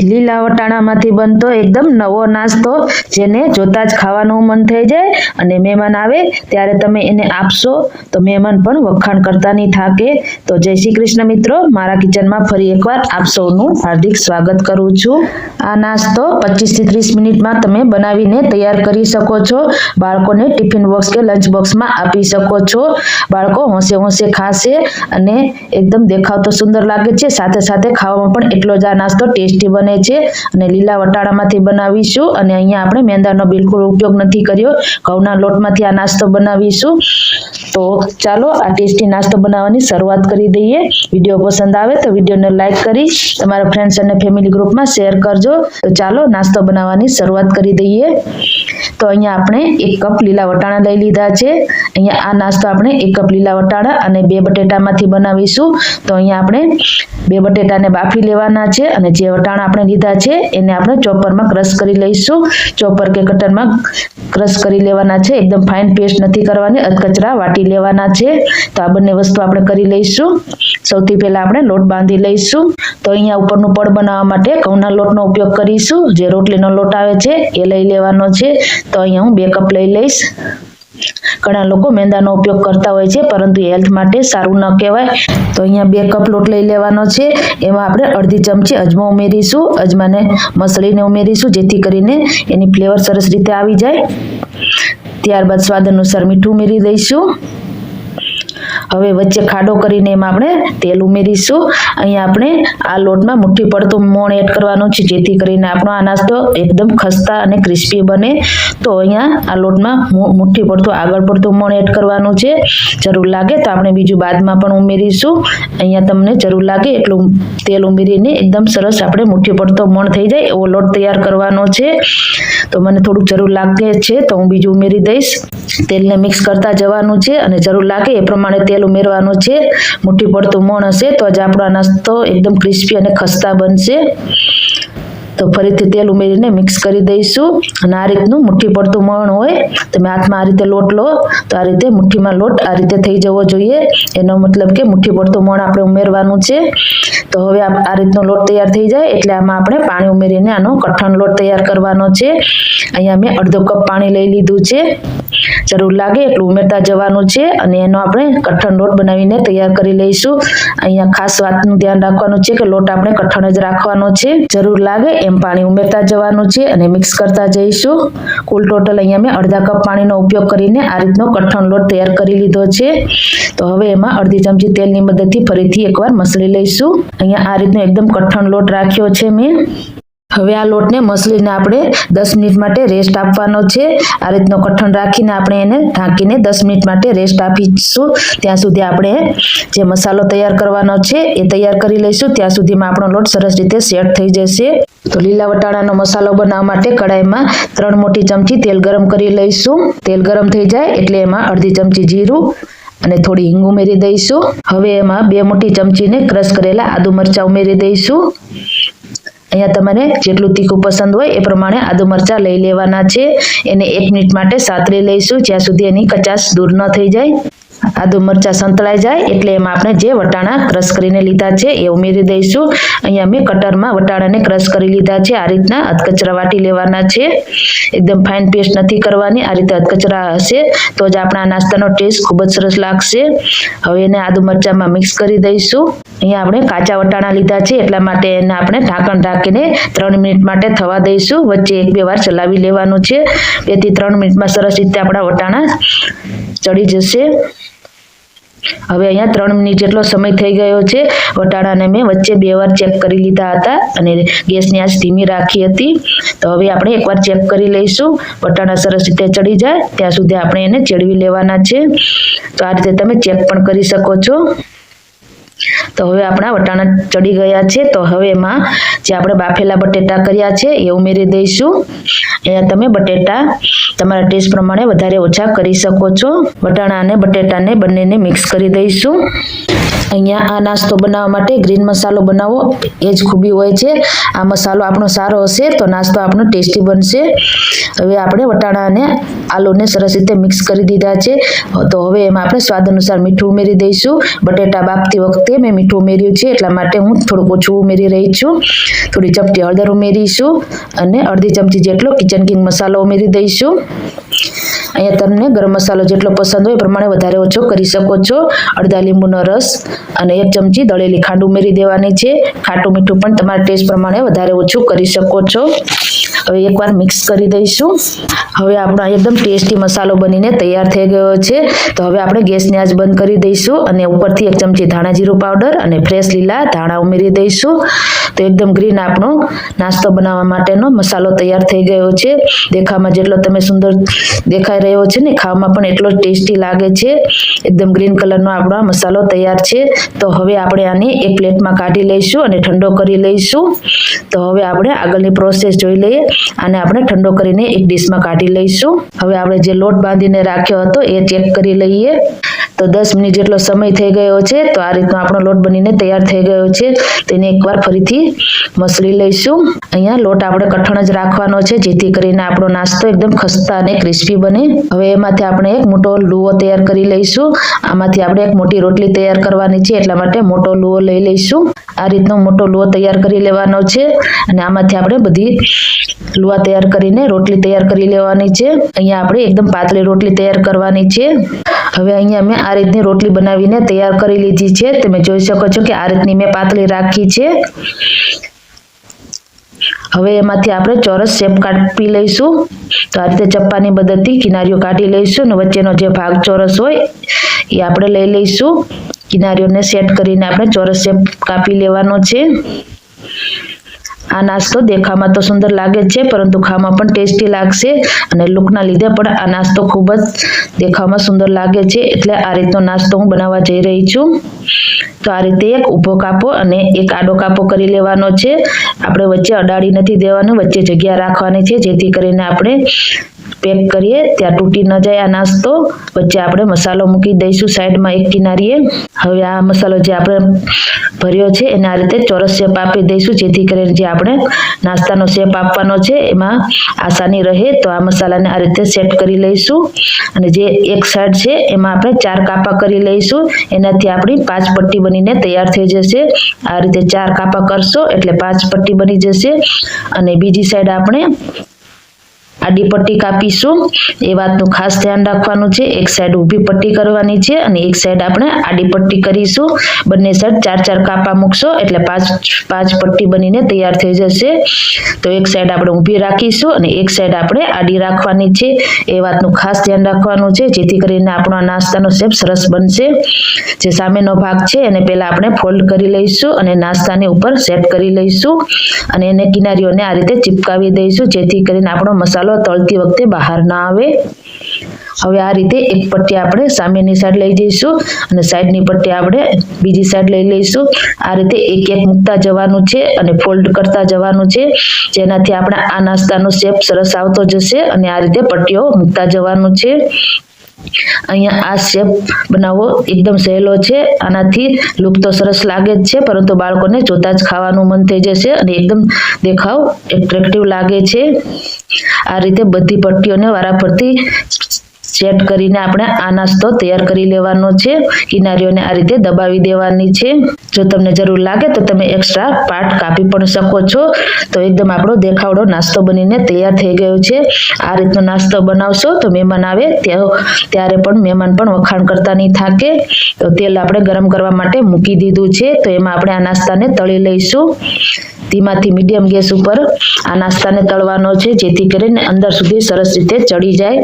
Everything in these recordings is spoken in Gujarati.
લીલા વટાણામાંથી બનતો એકદમ નવો નાસ્તો, જેને જોતા જ ખાવાનું મન થઈ જાય અને મહેમાન આવે ત્યારે તમે એને આપશો. તો મહેમાન પણ વખાણ કરતા નહીં થાકે. તો જય શ્રી કૃષ્ણ મિત્રો, મારા કિચનમાં ફરી એકવાર આપ સૌનું હાર્દિક સ્વાગત કરું છું. આ નાસ્તો પચીસથી ત્રીસ મિનિટમાં તમે બનાવીને તૈયાર કરી શકો છો. બાળકોને ટિફિન બોક્સ કે લંચ બોક્સમાં આપી શકો છો. બાળકો હોંશે હોંશે ખાશે અને એકદમ દેખાવ તો સુંદર લાગે છે. સાથે સાથે ખાવામાં પણ એટલો જ આ નાસ્તો ટેસ્ટી બને છે અને લીલા વટાણામાંથી બનાવીશું અને અહીંયા આપણે મેંદાનો બિલકુલ ઉપયોગ નથી કર્યો. ઘઉંના લોટમાંથી આ નાસ્તો બનાવીશું. તો ચાલો આ ટેસ્ટી નાસ્તો બનાવવાની શરૂઆત કરી દઈએ. વીડિયો પસંદ આવે તો વિડીયોને લાઈક કરી તમારા ફ્રેન્ડ્સ અને ફેમિલી ગ્રુપમાં શેર કરજો. તો ચાલો નાસ્તો બનાવવાની શરૂઆત કરી દઈએ. તો અહીંયા આપણે એક કપ લીલા વટાણા લઈ લીધા છે. અહીંયા આ નાસ્તો આપણે એક કપ લીલા વટાણા અને બે બટેટામાંથી બનાવીશું. તો અહીંયા આપણે બે બટેટાને બાફી લેવાના છે અને જે વટાણા આપણે લીધા છે, એને આપણે ચોપરમાં ક્રશ કરી લઈશું. ચોપર કે કટરમાં ક્રશ કરી લેવાના છે, એકદમ ફાઇન પેસ્ટ નથી કરવાની, અધકચરા વાટી લેવાના છે. તો આ બંને વસ્તુ આપણે કરી લઈશું. સૌથી પહેલાં આપણે લોટ બાંધી લઈશું. તો અહીંયા ઉપરનું પડ બનાવવા માટે ઘઉંના લોટનો ઉપયોગ કરીશું. જે રોટલીનો લોટ આવે છે, એ લઈ લેવાનો છે. તો અહીંયા હું બે કપ લઈ લઈશ. ઘણા લોકો મેંદાનો ઉપયોગ કરતા હોય છે, પરંતુ હેલ્થ માટે સારું ન કહેવાય. તો અહીંયા બે કપ લોટ લઈ લેવાનો છે. એમાં આપણે અડધી ચમચી અજમો ઉમેરીશું. અજમાને મસળીને ઉમેરીશું, જેથી કરીને એની ફ્લેવર સરસ રીતે આવી જાય. ત્યારબાદ સ્વાદ અનુસાર મીઠું ઉમેરી દઈશું. હવે વચ્ચે ખાડો કરીને એમાં આપણે તેલ ઉમેરીશું. અહીંયા આપણે આ લોટમાં મુઠ્ઠી પડતું મોણ એડ કરવાનું છે, જેથી કરીને આપણો આ નાસ્તો એકદમ ખસ્તા અને ક્રિસ્પી બને. તો અહીંયા આ લોટમાં મુઠ્ઠી પડતું, આગળ પડતું મોણ એડ કરવાનું છે. જરૂર લાગે તો આપણે બીજું બાદમાં પણ ઉમેરીશું. અહીંયા તમને જરૂર લાગે એટલું તેલ ઉમેરીને એકદમ સરસ આપણે મુઠ્ઠી પડતો મોણ થઈ જાય એવો લોટ તૈયાર કરવાનો છે. તો મને થોડુંક જરૂર લાગે છે, તો હું બીજું ઉમેરી દઈશ. તેલને મિક્સ કરતા જવાનું છે અને જરૂર લાગે એ પ્રમાણે તેલ ઉમેરવાનું છે. મુઠ્ઠી પડતું મોણ હશે તો જ આપણો નાસ્તો એકદમ ક્રિસ્પી અને ખસ્તા બનશે. તો ફરીથી તેલ ઉમેરીને મિક્સ કરી દઈશું. અને આ રીતનું મુઠ્ઠી પડતું મણ હોય, તમે હાથમાં આ રીતે લોટ લો, તો આ રીતે મુઠ્ઠીમાં લોટ આ રીતે થઈ જવો જોઈએ. એનો મતલબ કે મુઠ્ઠી પડતું મણ આપણે ઉમેરવાનું છે. તો હવે આ રીતનો લોટ તૈયાર થઈ જાય, એટલે આમાં આપણે પાણી ઉમેરીને આનો કઠણ લોટ તૈયાર કરવાનો છે. અહીંયા મેં અડધો કપ પાણી લઈ લીધું છે. જરૂર લાગે એટલું ઉમેરતા જવાનું છે અને એનો આપણે કઠણ લોટ બનાવીને તૈયાર કરી લઈશું. અહીંયા ખાસ વાતનું ધ્યાન રાખવાનું છે કે લોટ આપણે કઠણ જ રાખવાનો છે. જરૂર લાગે એમ પાણી ઉમેરતા જવાનું છે અને મિક્સ કરતા જઈશું. કુલ ટોટલ અહીંયા મેં અડધા કપ પાણીનો ઉપયોગ કરીને આ રીતનો કઠણ લોટ તૈયાર કરી લીધો છે. તો હવે એમાં અડધી ચમચી તેલની મદદથી ફરીથી એકવાર મસળી લઈશું. અહીંયા આ રીતનો એકદમ કઠણ લોટ રાખ્યો છે મેં. હવે આ લોટને મસલીને આપણે દસ મિનિટ માટે રેસ્ટ આપવાનો છે. આ રીતનો કઠણ રાખીને આપણે એને ઢાંકીને દસ મિનિટ માટે રેસ્ટ આપીશું. ત્યાં સુધી આપણે જે મસાલો તૈયાર કરવાનો છે એ તૈયાર કરી લઈશું. ત્યાં સુધીમાં આપણો લોટ સરસ રીતે સેટ થઈ જશે. તો લીલા વટાણાનો મસાલો બનાવવા માટે કડાઈમાં ત્રણ મોટી ચમચી તેલ ગરમ કરી લઈશું. તેલ ગરમ થઈ જાય એટલે એમાં અડધી ચમચી જીરું અને થોડી હિંગ ઉમેરી દઈશું. હવે એમાં બે મોટી ચમચીને ક્રશ કરેલા આદુ મરચાં ઉમેરી દઈશું. અહીંયા તમારે જેટલું તીખું પસંદ હોય એ પ્રમાણે આદુ મરચાં લઈ લેવાના છે. એને એક મિનિટ માટે સાતરી લઈશું. જ્યાં સુધી એની કચાશ દૂર ન થઈ જાય. આદુ મરચાં સંતળાઈ જાય એટલે એમાં આપણે જે વટાણા ક્રશ કરીને લીધા છે એ ઉમેરી દઈશું. અહીંયા મેં કટરમાં વટાણાને ક્રશ કરી લીધા છે. આ રીતના અધકચરા વાટી લેવાના છે. એકદમ ફાઇન પેસ્ટ નથી કરવાની. આ રીતે અધકચરા હશે તો જ આપણા નાસ્તાનો ટેસ્ટ ખૂબ જ સરસ લાગશે. હવે એને આદુ મરચાંમાં મિક્સ કરી દઈશું. અહીંયા આપણે કાચા વટાણા લીધા છે, એટલા માટે એને આપણે ઢાંકણ ઢાંકીને ત્રણ મિનિટ માટે થવા દઈશું. વચ્ચે એક બે વાર ચલાવી લેવાનું છે. બેથી ત્રણ મિનિટમાં સરસ રીતે આપણા વટાણા ચડી જશે. હવે અહીંયા ત્રણ મિનિટ જેટલો સમય થઈ ગયો છે. વટાણાને મેં વચ્ચે બે વાર ચેક કરી લીધા હતા અને ગેસની આંચ ધીમી રાખી હતી. તો હવે આપણે એકવાર ચેક કરી લઈશું. વટાણા સરસ રીતે ચડી જાય. ત્યાં સુધી આપણે એને ચડવી લેવાના છે. તો આ રીતે તમે ચેક પણ કરી શકો છો. તો હવે આપણા વટાણા ચડી ગયા છે. તો હવે એમાં જે આપણે બાફેલા બટેટા કર્યા છે, એ ઉમેરી દઈશું. અહીંયા તમે બટેટા તમારા ટેસ્ટ પ્રમાણે વધારે ઓછા કરી શકો છો. વટાણા અને બટેટાને બંનેને મિક્સ કરી દઈશું. અહીંયા આ નાસ્તો બનાવવા માટે ગ્રીન મસાલો બનાવો. એ જ ખૂબી હોય છે. આ મસાલો આપણો સારો હશે તો નાસ્તો આપણો ટેસ્ટી બનશે. હવે આપણે વટાણા અને આલુને સરસ રીતે મિક્સ કરી દીધા છે. તો હવે એમાં આપણે સ્વાદ અનુસાર મીઠું ઉમેરી દઈશું. બટેટા બાફતી વખતે મેં મીઠું ઉમેર્યું છે, એટલા માટે હું થોડુંક ઓછું ઉમેરી રહી છું. થોડી ચપટી હળદર ઉમેરીશું અને અડધી ચમચી જેટલો કિચન કિંગ મસાલો ઉમેરી દઈશું. અહીંયા તમને ગરમ મસાલો જેટલો પસંદ હોય એ પ્રમાણે વધારે ઓછો કરી શકો છો. અડધા લીંબુનો રસ અને એક ચમચી દળેલી ખાંડ ઉમેરી દેવાની છે. ખાટું મીઠું પણ તમારા ટેસ્ટ પ્રમાણે વધારે ઓછું કરી શકો છો. હવે એકવાર મિક્સ કરી દઈશું. હવે આપણો એકદમ ટેસ્ટી મસાલો બનીને તૈયાર થઈ ગયો છે. તો હવે આપણે ગેસની આંચ બંધ કરી દઈશું અને ઉપરથી એક ચમચી ધાણા જીરું પાવડર અને ફ્રેશ લીલા ધાણા ઉમેરી દઈશું. તો એકદમ ગ્રીન આપણો નાસ્તો બનાવવા માટેનો મસાલો તૈયાર થઈ ગયો છે. દેખાવામાં જેટલો તમે સુંદર દેખાઈ રહ્યો છે ને, ખાવામાં પણ એટલો ટેસ્ટી લાગે છે. એકદમ ગ્રીન કલરનો આપણો મસાલો તૈયાર છે. તો હવે આપણે આને એક પ્લેટમાં કાઢી લઈશું અને ઠંડો કરી લઈશું. તો હવે આપણે આગળની પ્રોસેસ જોઈ લઈએ. આને આપણે ઠંડો કરીને એક ડીશમાં કાઢી લઈશું. હવે આપણે જે લોટ બાંધીને રાખ્યો હતો એ ચેક કરી લઈએ. તો દસ મિનિટ જેટલો સમય થઈ ગયો છે, તો આ રીતનો આપણો લોટ બનીને તૈયાર થઈ ગયો છે. તેને એકવાર ફરીથી મસળી લઈશું. અહીંયા લોટ આપણે કઠણ જ રાખવાનો છે, જેથી કરીને આપણો નાસ્તો એકદમ ખસ્તા અને ક્રિસ્પી બને. હવે એમાંથી આપણે એક મોટો લુવો તૈયાર કરી લઈશું. આમાંથી આપણે એક મોટી રોટલી તૈયાર કરવાની છે, એટલા માટે મોટો લુવો લઈ લઈશું. આ રીતનો મોટો લુવો તૈયાર કરી લેવાનો છે, અને આમાંથી આપણે બધી લુવા તૈયાર કરીને રોટલી તૈયાર કરી લેવાની છે. અહીંયા આપણે એકદમ પાતળી રોટલી તૈયાર કરવાની છે. હવે અહીંયા મેં આ રીતની રોટલી બનાવીને તૈયાર કરી લીધી છે. તમે જોઈ શકો છો કે આ રીતની મેં પાતળી રાખી છે. હવે એમાંથી આપણે ચોરસ શેપ કાપી લઈશું. તો આ રીતે ચપ્પાની મદદથી કિનારીઓ કાઢી લઈશું અને વચ્ચેનો જે ભાગ ચોરસ હોય એ આપણે લઈ લઈશું. કિનારીઓને સેટ કરીને આપણે ચોરસ શેપ કાપી લેવાનો છે. આ નાસ્તો દેખાવામાં તો સુંદર લાગે છે, પરંતુ ખાવામાં પણ ટેસ્ટી લાગશે અને લુકના લીધે પણ આ નાસ્તો ખૂબ જ દેખાવામાં સુંદર લાગે છે. એટલે આ રીતનો નાસ્તો હું બનાવવા જઈ રહી છું. તો આ રીતે એક ઊભો કાપો અને એક આડો કાપો કરી લેવાનો છે. આપણે વચ્ચે અડાડી નથી દેવાનું, વચ્ચે જગ્યા રાખવાની છે, જેથી કરીને આપણે પેક કરીએ, ત્યાં તૂટી ન જાય આ નાસ્તો. વચ્ચે આપણે મસાલો મૂકી દઈશું સાઈડમાં એક કિનારીએ. હવે આ મસાલો જે આપણે ભર્યો છે, એને આ રીતે ચોરસ શેપ આપી દઈશું, જેથી કરીને જે આપણે નાસ્તાનો શેપ આપવાનો છે, એમાં આસાની રહે. તો આ મસાલાને આ રીતે સેટ કરી લઈશું. અને જે એક સાઈડ છે, એમાં આપણે ચાર કાપા કરી લઈશું. એનાથી આપણી પાંચ પટ્ટી બનીને તૈયાર થઈ જશે. આ રીતે ચાર કાપા કરશો એટલે પાંચ પટ્ટી બની જશે. અને બીજી સાઈડ આપણે આડી પટ્ટી કાપીશું. એ વાતનું ખાસ ધ્યાન રાખવાનું છે. એક સાઈડ ઊભી પટ્ટી કરવાની છે અને એક સાઈડ આપણે આડી પટ્ટી કરીશું. બંને સાઈડ ચાર ચાર કાપા મૂકશો એટલે પાંચ પાંચ પટ્ટી બનીને તૈયાર થઈ જશે. તો એક સાઈડ આપણે ઊભી રાખીશું અને એક સાઈડ આપણે આડી રાખવાની છે. એ વાતનું ખાસ ધ્યાન રાખવાનું છે, જેથી કરીને આપણો નાસ્તાનો શેપ સરસ બનશે. જે સામેનો ભાગ છે એને પહેલાં આપણે ફોલ્ડ કરી લઈશું અને નાસ્તાની ઉપર સેટ કરી લઈશું. અને એને કિનારીઓને આ રીતે ચિપકાવી દઈશું, જેથી કરીને આપણો મસાલો તળતી વખતે બહાર ના આવે. હવે આ રીતે એક પટ્ટી આપણે સામેની સાઈડ લઈ જઈશું અને સાઈડની પટ્ટી આપણે બીજી સાઈડ લઈ લઈશું. આ રીતે એક એક મૂકતા જવાનું છે અને ફોલ્ડ કરતા જવાનું છે. જેનાથી આપણે આ નાસ્તાનો શેપ સરસ આવતો જશે અને આ રીતે પટ્ટીઓ મૂકતા જવાનું છે. અહીંયા આ શેપ બનાવવો એકદમ સહેલો છે. આનાથી લુક તો સરસ લાગે જ છે, પરંતુ બાળકોને જોતા જ ખાવાનું મન થઈ જશે અને એકદમ દેખાવ એટ્રેક્ટિવ લાગે છે. આ રીતે બધી પટ્ટીઓને વારાફરતી સેટ કરીને આપણે આ નાસ્તો તૈયાર કરી લેવાનો છે. કિનારીઓને આ રીતે દબાવી દેવાની છે. જો તમને જરૂર લાગે તો તમે એક્સ્ટ્રા પાર્ટ કાપી પણ શકો છો. તો એકદમ આપણો દેખાવડો નાસ્તો બનીને તૈયાર થઈ ગયો છે. આ રીતનો નાસ્તો બનાવશો તો મહેમાન આવે ત્યારે પણ મહેમાન પણ વખાણ કરતા નહીં થાકે. તો તેલ આપણે ગરમ કરવા માટે મૂકી દીધું છે. તો એમાં આપણે આ નાસ્તાને તળી લઈશું. ધીમાથી મીડિયમ ગેસ ઉપર આ નાસ્તાને તળવાનો છે, જેથી કરીને અંદર સુધી સરસ રીતે ચડી જાય.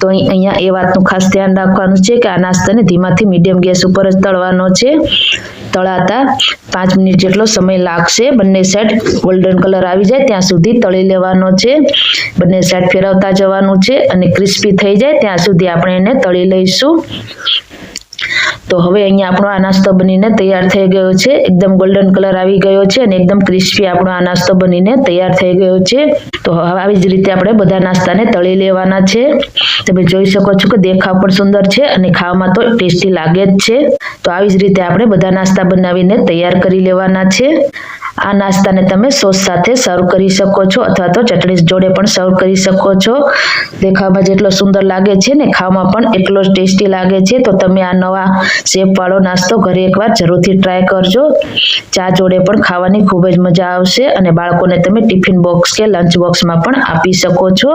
તો અહીં અહીંયા એ વાતનું ખાસ ધ્યાન રાખવાનું છે કે આ નાસ્તાને ધીમાથી મીડિયમ ગેસ ઉપર જ તળવાનો છે. તળાતા પાંચ મિનિટ જેટલો સમય લાગશે. બંને સાઈડ ગોલ્ડન કલર આવી જાય ત્યાં સુધી તળી લેવાનો છે. બંને સાઈડ ફેરવતા જવાનું છે અને ક્રિસ્પી થઈ જાય ત્યાં સુધી આપણે એને તળી લઈશું. તો હવે અહીંયા આપણો આ નાસ્તો બનીને તૈયાર થઈ ગયો છે. એકદમ ગોલ્ડન કલર આવી ગયો છે અને એકદમ ક્રિસ્પી આપણો આ નાસ્તો બનીને તૈયાર થઈ ગયો છે. તો હવે આવી જ રીતે આપણે બધા નાસ્તાને તળી લેવાના છે. તમે જોઈ શકો છો કે દેખાવ પણ સુંદર છે અને ખાવામાં તો ટેસ્ટી લાગે જ છે. તો આવી જ રીતે આપણે બધા નાસ્તા બનાવીને તૈયાર કરી લેવાના છે. આ નાસ્તાને તમે સોસ સાથે સર્વ કરી શકો છો અથવા તો ચટણી જોડે પણ સર્વ કરી શકો છો. દેખાવમાં જેટલો સુંદર લાગે છે ને, ખાવામાં પણ એટલો જ ટેસ્ટી લાગે છે. તો તમે આ નવા શેપવાળો નાસ્તો ઘરે એકવાર જરૂરથી ટ્રાય કરજો. ચા જોડે પણ ખાવાની ખૂબ જ મજા આવશે અને બાળકોને તમે ટિફિન બોક્સ કે લંચ બોક્સમાં પણ આપી શકો છો.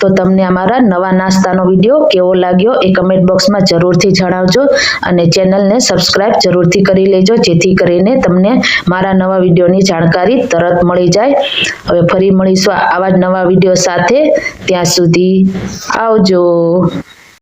તો તમને અમારા નવા નાસ્તાનો વીડિયો કેવો લાગ્યો એ કમેન્ટ બોક્સમાં જરૂરથી જણાવજો અને ચેનલને સબસ્ક્રાઈબ જરૂરથી કરી લેજો, જેથી કરીને તમને મારા નવા વિડીયોની જાણકારી તરત મળી જાય. હવે ફરી મળીશું આવા જ નવા વીડિયો સાથે. ત્યાં સુધી આવજો.